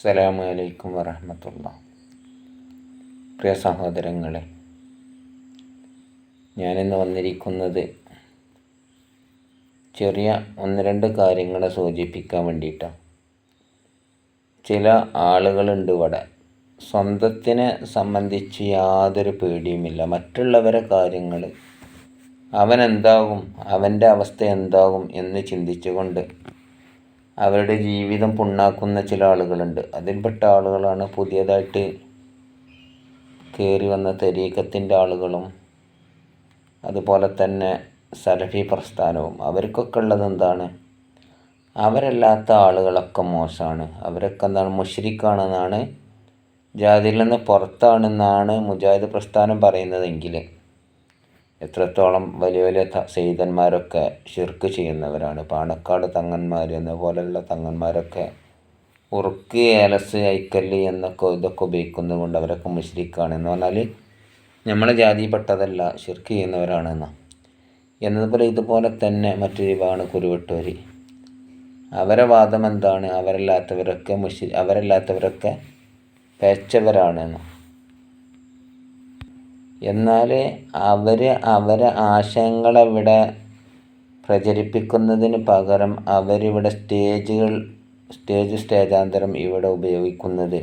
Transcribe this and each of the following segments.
അസ്സലാമു അലൈക്കും വറഹമത്തുള്ള. പ്രിയ സഹോദരങ്ങളെ ഞാനിന്ന് വന്നിരിക്കുന്നത് ചെറിയ ഒന്ന് രണ്ട് കാര്യങ്ങളെ സൂചിപ്പിക്കാൻ വേണ്ടിയിട്ടാണ് ചില ആളുകളുണ്ട് ഇവിടെ. സ്വന്തത്തിനെ സംബന്ധിച്ച് യാതൊരു പേടിയുമില്ല. മറ്റുള്ളവരെ കാര്യങ്ങൾ അവനെന്താകും അവന്റെ അവസ്ഥ എന്താകും എന്ന് ചിന്തിച്ചുകൊണ്ട് അവരുടെ ജീവിതം പുണ്ണാക്കുന്ന ചില ആളുകളുണ്ട്. അതിൽപ്പെട്ട ആളുകളാണ് പുതിയതായിട്ട് കയറി വന്ന തെരീക്കത്തിന്റെ ആളുകളും അതുപോലെ തന്നെ സലഫി പ്രസ്ഥാനവും. അവർക്കൊക്കെ ഉള്ളത് എന്താണ്? അവരല്ലാത്ത ആളുകളൊക്കെ മോശമാണ്. അവരൊക്കെ എന്താണ്? മുഷരിക്കാണെന്നാണ് ജാതിയിൽ നിന്ന് പുറത്താണെന്നാണ് മുജാഹിദ് പ്രസ്ഥാനം പറയുന്നതെങ്കിൽ എത്രത്തോളം വലിയ വലിയ സെയ്തന്മാരൊക്കെ ഷിർക്ക് ചെയ്യുന്നവരാണ്. പാണക്കാട് തങ്ങന്മാർ എന്ന പോലെയുള്ള തങ്ങന്മാരൊക്കെ ഉറുക്ക് ഏലസ് ഐക്കല്ല് എന്നൊക്കെ ഇതൊക്കെ ഉപയോഗിക്കുന്നത് കൊണ്ട് അവരൊക്കെ മുസ്ലിക്കാണ് എന്ന് പറഞ്ഞാൽ നമ്മളെ ജാതിപ്പെട്ടതല്ല ഷിർക്ക് ചെയ്യുന്നവരാണെന്ന്. എന്നതുപോലെ ഇതുപോലെ തന്നെ മറ്റൊരു വിഭാഗമാണ് കുരുവട്ടൂർ അവരെ വാദം എന്താണ്? അവരല്ലാത്തവരൊക്കെ മുഷി അവരല്ലാത്തവരൊക്കെ പേച്ചവരാണെന്ന് എന്നാൽ അവർ അവരെ ആശയങ്ങളവിടെ പ്രചരിപ്പിക്കുന്നതിന് പകരം അവരിവിടെ സ്റ്റേജുകൾ സ്റ്റേജ് സ്റ്റേജാന്തരം ഇവിടെ ഉപയോഗിക്കുന്നത്.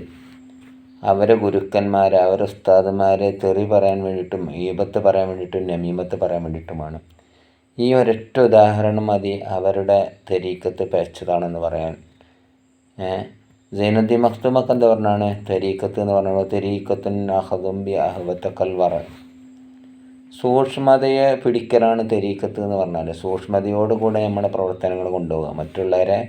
അവരെ ഗുരുക്കന്മാരെ അവരെ ഉസ്താദുമാരെ തെറി പറയാൻ വേണ്ടിയിട്ടും ഈപത്ത് പറയാൻ വേണ്ടിയിട്ടും നമീമത്ത് പറയാൻ വേണ്ടിയിട്ടുമാണ്. ഈ ഒരൊറ്റ ഉദാഹരണം മതി അവരുടെ തെരീക്കത്ത് പേച്ചതാണെന്ന് പറയാൻ. സൈനുദ്ദീൻ മഖ്തൂമൊക്കെ എന്താ പറഞ്ഞാണ്? തെരീക്കത്ത് എന്ന് പറഞ്ഞത് തെരീക്കത്തുൻ അഹദുംബി അഹബത്ത കൽവറ സൂക്ഷ്മതയെ പിടിക്കലാണ് തെരീക്കത്ത് എന്ന് പറഞ്ഞാൽ സൂക്ഷ്മതയോടുകൂടെ നമ്മുടെ പ്രവർത്തനങ്ങൾ കൊണ്ടുപോകുക മറ്റുള്ളവരെ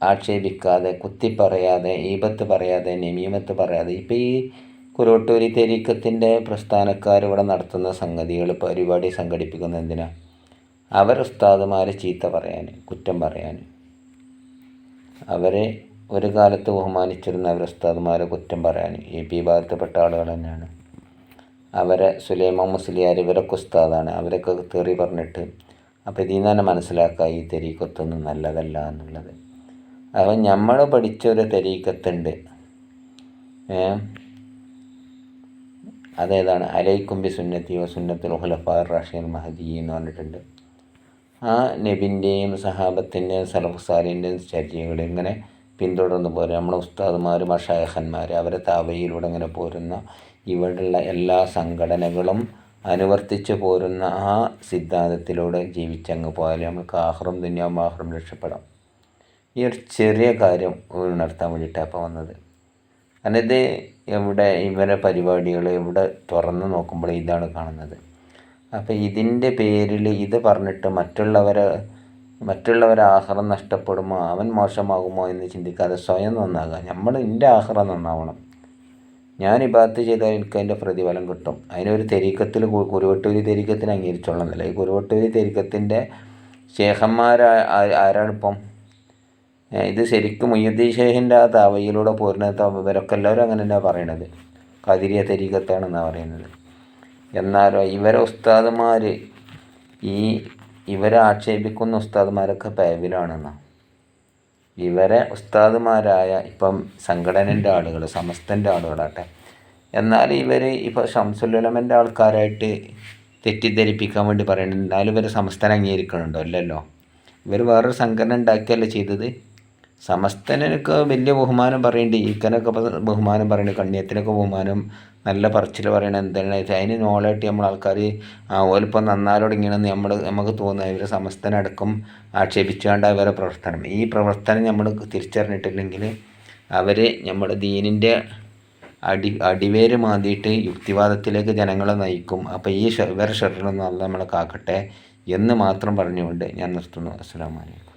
ആക്ഷേപിക്കാതെ കുത്തി പറയാതെ ഈപത്ത് പറയാതെ നെമീമത്ത് പറയാതെ. ഇപ്പം ഈ കുരോട്ടൂരി തെരീക്കത്തിന്റെ പ്രസ്ഥാനക്കാർ ഇവിടെ നടത്തുന്ന സംഗതികൾ പരിപാടി സംഘടിപ്പിക്കുന്ന എന്തിനാണ് അവർ ഉസ്താദുമാരെ ചീത്ത പറയാൻ കുറ്റം പറയാൻ അവരെ ഒരു കാലത്ത് ബഹുമാനിച്ചിരുന്ന അവർ ഉസ്താദ്മാരെ കുറ്റം പറയാൻ എ പി ഭാഗത്തുപെട്ട ആളുകൾ തന്നെയാണ്. അവരെ സുലൈമാൻ മുസ്ലിയാർ ഇവരൊക്കെ ഉസ്താദാണ്. അവരൊക്കെ തെറി പറഞ്ഞിട്ട് അപ്പോൾ ഇതിൽ നിന്ന് തന്നെ മനസ്സിലാക്കുക ഈ തെരീക്കത്തൊന്നും നല്ലതല്ല എന്നുള്ളത്. അപ്പം നമ്മൾ പഠിച്ചൊരു തെരീക്കത്തുണ്ട്. അതേതാണ്? അലൈക്കുംബി സുന്നത്തി വ സുന്നത്തുൽ ഹുലഫാർ റാഷിയൽ മഹദി എന്ന് പറഞ്ഞിട്ടുണ്ട്. ആ നബിന്റെയും സഹാബത്തിന്റെയും സലഫുസാലിന്റെയും ചര്യകൾ ഇങ്ങനെ പിന്തുടർന്ന് പോരുക നമ്മുടെ ഉസ്താദുമാർ മഷായഹന്മാർ അവരെ താവയിലൂടെ ഇങ്ങനെ പോരുന്ന ഇവിടെയുള്ള എല്ലാ സംഘടനകളും അനുവർത്തിച്ച് പോരുന്ന ആ സിദ്ധാന്തത്തിലൂടെ ജീവിച്ചങ്ങ് പോയാലേ നമുക്ക് ആഹ്റം ദുന്യാവും ആഹ്റം രക്ഷപ്പെടാം. ഈ ഒരു ചെറിയ കാര്യം ഉണർത്താൻ വേണ്ടിയിട്ടാണ് അപ്പോൾ വന്നത്. ഇത് ഇവിടെ ഇവരെ പരിപാടികൾ ഇവിടെ തുറന്ന് നോക്കുമ്പോൾ ഇതാണ് കാണുന്നത്. അപ്പോൾ ഇതിന്റെ പേരിൽ ഇത് പറഞ്ഞിട്ട് മറ്റുള്ളവരെ മറ്റുള്ളവരെ ആഹാരം നഷ്ടപ്പെടുമോ? അവൻ മോശമാകുമോ എന്ന് ചിന്തിക്കാതെ സ്വയം നന്നാകുക. നമ്മൾ എന്റെ ആഹാരം നന്നാവണം. ഞാൻ ഭാഗത്ത് ചെയ്താൽ എനിക്ക് അതിന്റെ പ്രതിഫലം കിട്ടും. അതിനൊരു തെരീക്കത്തിൽ കുരുവട്ടൂരി തെരീക്കത്തിന് അംഗീകരിച്ചോളുന്നില്ല ഈ കുരുവട്ടൂരി തെരീക്കത്തിന്റെ ശേഖന്മാർ ആരാണിപ്പം ഇത് ശരിക്കും മുയ്യുദ്ദീൻ ഷേഹിന്റെ ആ താവയിലൂടെ പോരുന്ന ഇവരൊക്കെ എല്ലാവരും അങ്ങനെ തന്നെയാണ് പറയണത്. കതിരിയ തെരീക്കത്താണെന്നാണ് പറയുന്നത്. എന്നാലോ ഇവരെ ഉസ്താദുമാർ ഈ ഇവരെ ആക്ഷേപിക്കുന്ന ഉസ്താദുമാരൊക്കെ പേവിലാണെന്നാണ് ഇവരെ ഉസ്താദുമാരായ ഇപ്പം സംഘടനന്റെ ആളുകൾ സമസ്തന്റെ ആളുകളാട്ടെ. എന്നാൽ ഇവർ ഇപ്പോൾ ഷംസുല്ലമന്റെ ആൾക്കാരായിട്ട് തെറ്റിദ്ധരിപ്പിക്കാൻ വേണ്ടി പറയുന്നുണ്ട് എന്നാലും ഇവർ സമസ്തനെ അംഗീകരിക്കണുണ്ടോ? അല്ലല്ലോ ഇവർ വേറൊരു സംഘടന ഉണ്ടാക്കിയല്ലേ ചെയ്തത്? സമസ്തനൊക്കെ വലിയ ബഹുമാനം പറയുന്നുണ്ട് ഈക്കനൊക്കെ ബഹുമാനം പറയുന്നുണ്ട് കണ്ണിയത്തിനൊക്കെ ബഹുമാനം നല്ല പറച്ചിൽ പറയണ എന്താണ്? അതിന് നോളായിട്ട് നമ്മൾ ആൾക്കാർ ഓലിപ്പം നന്നാലോടങ്ങിയാണെന്ന് നമ്മൾ നമുക്ക് തോന്നുക ഇവരെ സമസ്തനടക്കം ആക്ഷേപിച്ചുകൊണ്ട് അവരെ പ്രവർത്തനം. ഈ പ്രവർത്തനം നമ്മൾ തിരിച്ചറിഞ്ഞിട്ടില്ലെങ്കിൽ അവർ നമ്മുടെ ദീനിന്റെ അടി അടിവേര് മാന്തിയിട്ട് യുക്തിവാദത്തിലേക്ക് ജനങ്ങളെ നയിക്കും. അപ്പോൾ ഈ ഇവരെ ഷെറിലൊന്നും നമ്മളെ കാക്കട്ടെ എന്ന് മാത്രം പറഞ്ഞുകൊണ്ട് ഞാൻ നിർത്തുന്നു. അസ്സാം വലൈക്കും